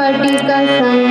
त्रिनेत्रं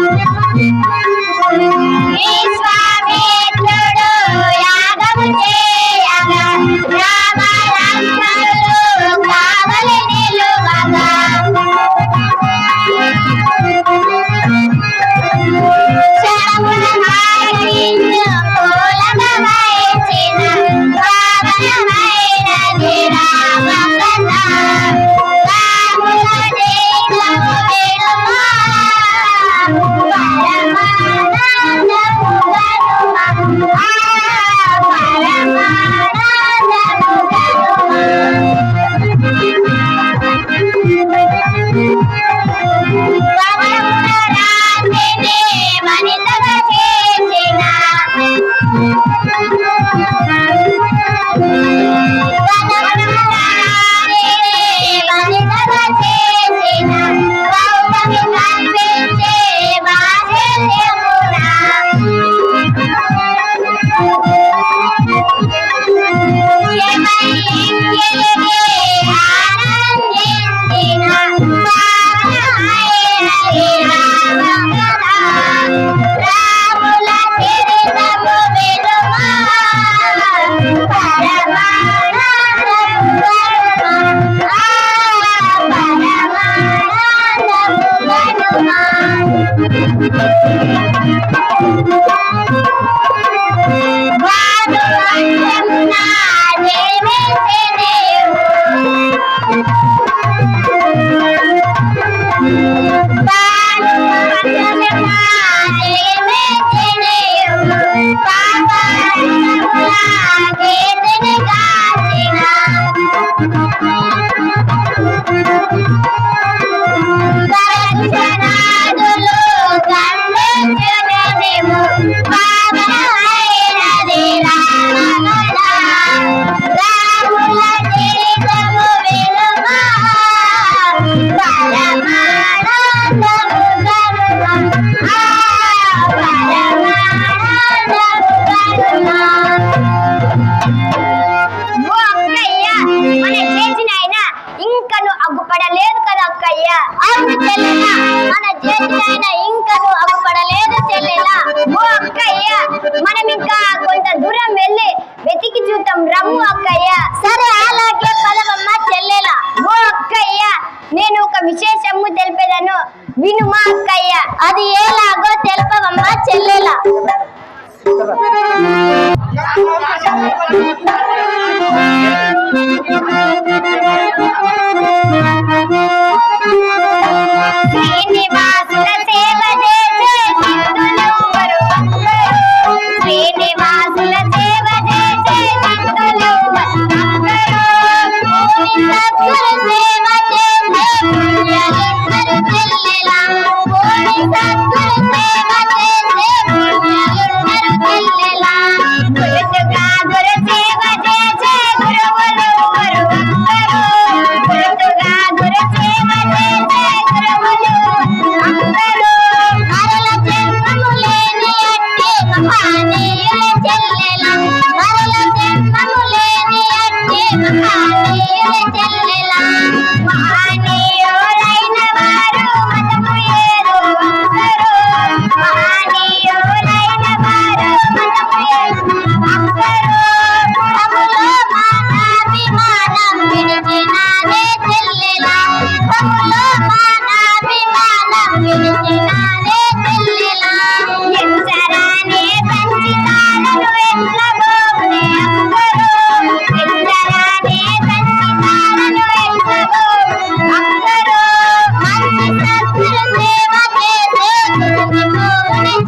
Thank you.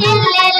ಜಿಲ್ಲೆಲ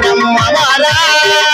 యమానంద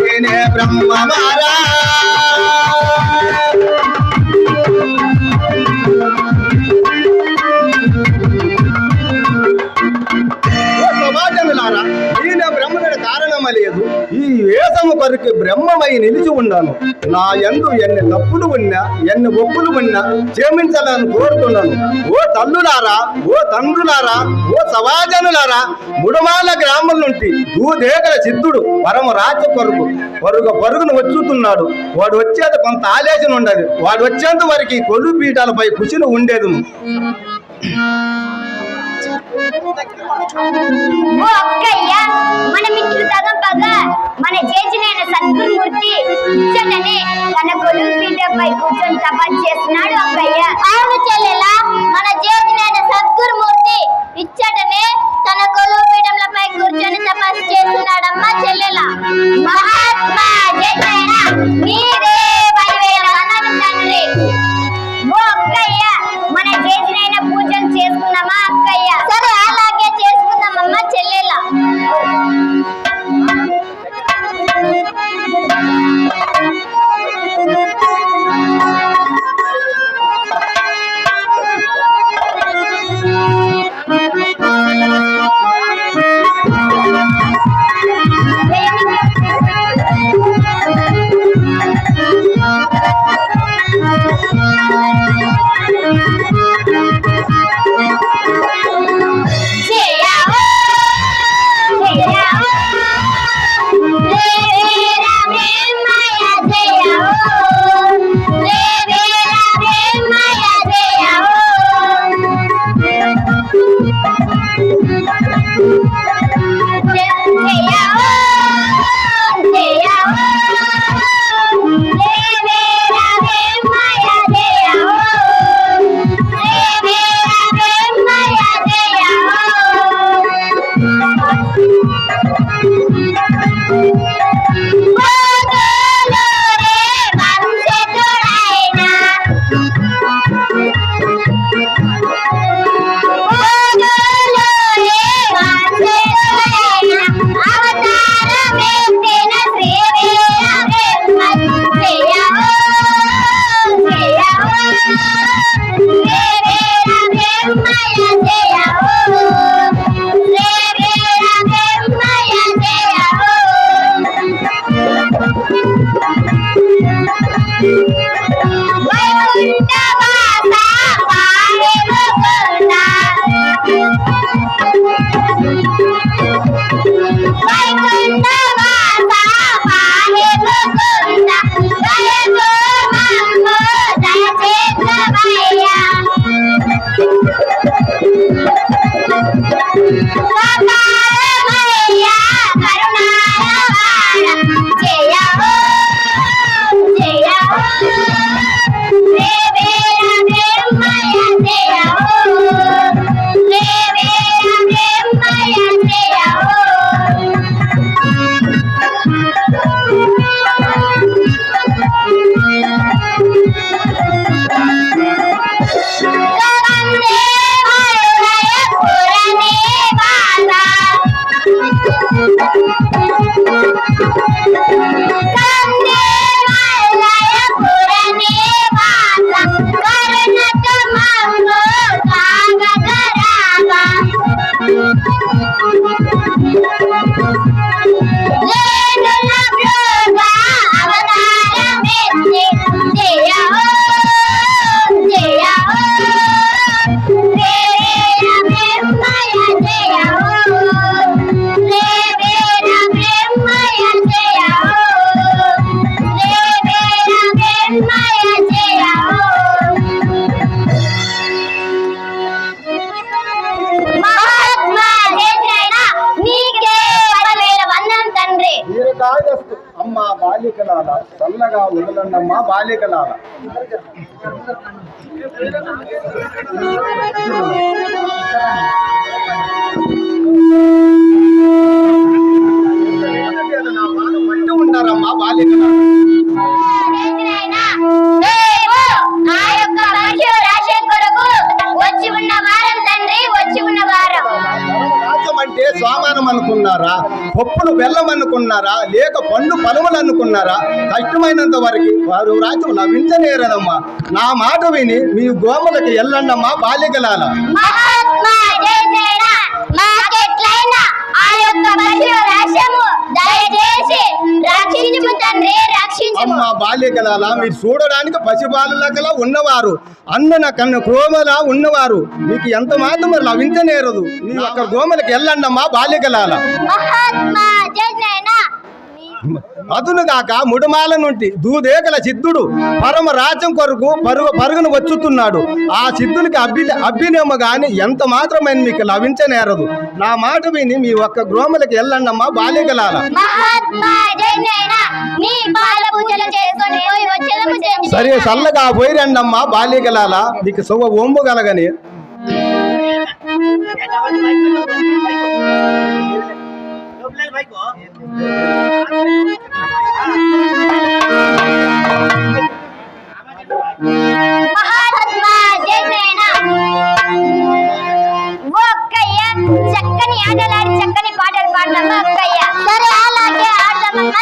బ్రహ్మ మారా వేదము కొరకు బ్రహ్మమై నిలిచి ఉన్నాను నా యందు ఎన్ని తప్పులు ఉన్నా ఎన్ని ఒప్పులు ఉన్నా క్షమించాలని కోరుతున్నాను. ఓ తల్లులారా ఓ తండ్రులారా ఓ సమాజనులారా ముడమాల గ్రామం నుండి దూదేగల సిద్ధుడు పరమ రాజ్య కొరకు పరుగు పరుగును వచ్చుతున్నాడు. వాడు వచ్చేది కొంత ఆలేచన ఉండదు. వాడు వచ్చేంత వరకు ఈ పీఠాలపై కుషిని ఉండేది ఓ అక్కయ్య మన మన చేసినైన సద్గురుమూర్తి ఇచ్చటనే తన కొలువు పీఠపై కూర్చొని తపస్సు చేస్తున్నాడు అక్కయ్య. అవును చెల్లెలా మన చేతినైన సద్గురుమూర్తి ఇచ్చటనే తన కొలువు పీఠంలపై కూర్చొని తపస్సు చేస్తున్నాడమ్మా చెల్లెలా. మహాత్మా జయ మీరే పూజలు చేసుకుందామా అక్కయ్య సరే చల్లగా వదలండమ్మా అనుకున్నారా కష్టమైనంత వరకు వారు రాజ్యం లభించనేరదమ్మా నా మాట విని మీ గోములకి వెళ్ళండమ్మా బాలికలాల అమ్మ బాల్యకలాల మీరు చూడడానికి పసిబాలులకలా ఉన్నవారు అందన కన్ను క్రోమలా ఉన్నవారు. మీకు ఎంత మాత్రం మరి లభించనేరదు మీ యొక్క గోమలకి వెళ్ళండమ్మా బాల్యకలాల మహాత్మా అదునుగాక ముడుమాల నుండి దూదేకల సిద్ధుడు పరమ రాజ్యం కొరకు పరుగు పరుగును వచ్చుతున్నాడు. ఆ సిద్ధునికి అభి అభ్యునేమ గాని ఎంత మాత్రమైన మీకు లభించనేరదు. నా మాట విని మీ ఒక్క గృహములకి వెళ్ళండమ్మా పోయి చేయండి. సరే చల్లగా పోయిరండమ్మా బాల్యకలాల మీకు శుభ ఒంబు కలగని. మహాత్మా జయజయన అక్కయ్య చక్కని ఆటలాడి చక్కని పాటలు పాడదామా అక్కయ్య సరే అలాగే ఆడదామమ్మా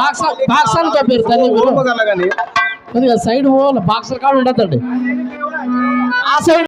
బాక్సర్ బాక్స్ బాక్స్ కొద్దిగా సైడ్ పోవాలి బాక్స్ కాడ ఉండద్దండి ఆ సైడ్